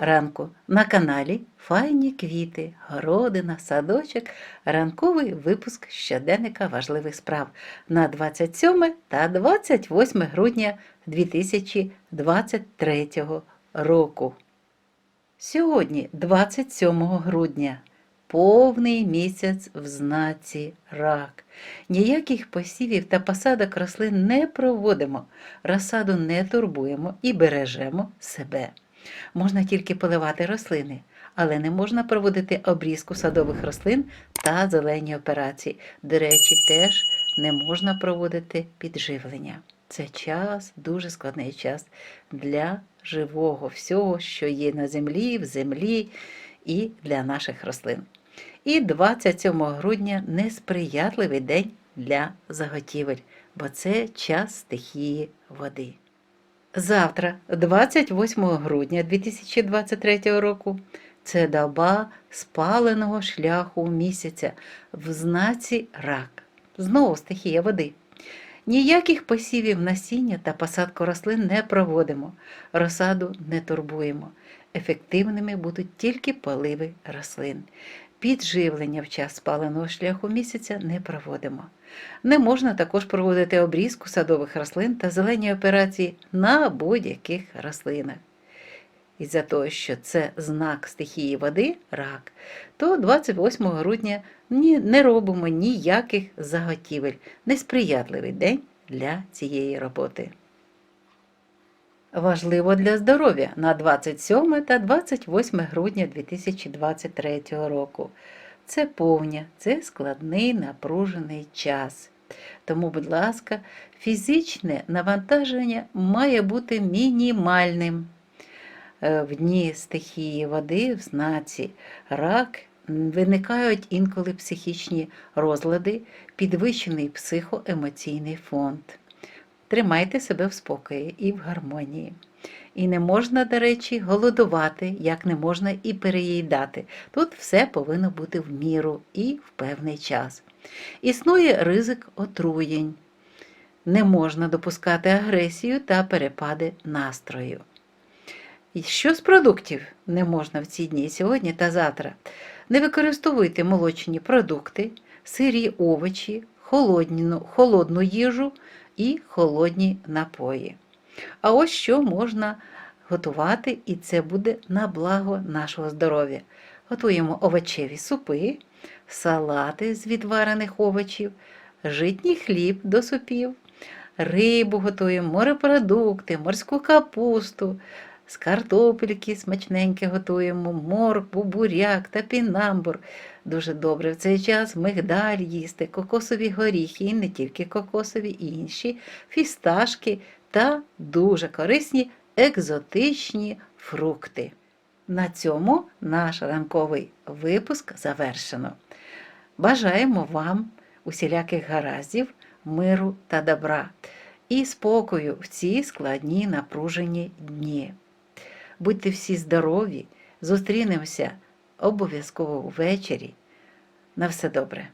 ранку на каналі Файні квіти, городина, садочок, ранковий випуск щоденника важливих справ на 27 та 28 грудня 2023 року. Сьогодні, 27 грудня, повний місяць в знаці рак. Ніяких посівів та посадок рослин не проводимо, розсаду не турбуємо і бережемо себе. Можна тільки поливати рослини, але не можна проводити обрізку садових рослин та зелені операції. До речі, теж не можна проводити підживлення. Це час, дуже складний час для живого всього, що є на землі, в землі і для наших рослин. І 27 грудня несприятливий день для заготівель, бо це час стихії води. Завтра, 28 грудня 2023 року, це доба спаленого шляху місяця в знаці рак. Знову стихія води. Ніяких посівів насіння та посадку рослин не проводимо, розсаду не турбуємо. Ефективними будуть тільки поливи рослин. Підживлення в час спаленого шляху місяця не проводимо. Не можна також проводити обрізку садових рослин та зелені операції на будь-яких рослинах. Із-за того, що це знак стихії води, рак, то 28 грудня не робимо ніяких заготівель. Несприятливий день для цієї роботи. Важливо для здоров'я на 27 та 28 грудня 2023 року. Це повня, це складний напружений час. Тому, будь ласка, фізичне навантаження має бути мінімальним. Е, В дні стихії води, в знаці рак, виникають інколи психічні розлади, підвищений психоемоційний фонд. Тримайте себе в спокої і в гармонії. І не можна, до речі, голодувати, як не можна і переїдати. Тут все повинно бути в міру і в певний час. Існує ризик отруєнь. Не можна допускати агресію та перепади настрою. І Що з продуктів не можна в ці дні сьогодні та завтра? Не використовуйте молочні продукти, сирі овочі, холодну, холодну їжу і холодні напої. А ось що можна готувати, і це буде на благо нашого здоров'я. Готуємо овочеві супи, салати з відварених овочів, житній хліб до супів, рибу готуємо, морепродукти, морську капусту, з картопельки смачненьке готуємо, моркву, буряк та пінамбур. Дуже добре в цей час мигдаль їсти, кокосові горіхи, і не тільки кокосові, і інші, фісташки та дуже корисні екзотичні фрукти. На цьому наш ранковий випуск завершено. Бажаємо вам усіляких гараздів, миру та добра і спокою в ці складні напружені дні. Будьте всі здорові, зустрінемося обов'язково ввечері. На все добре.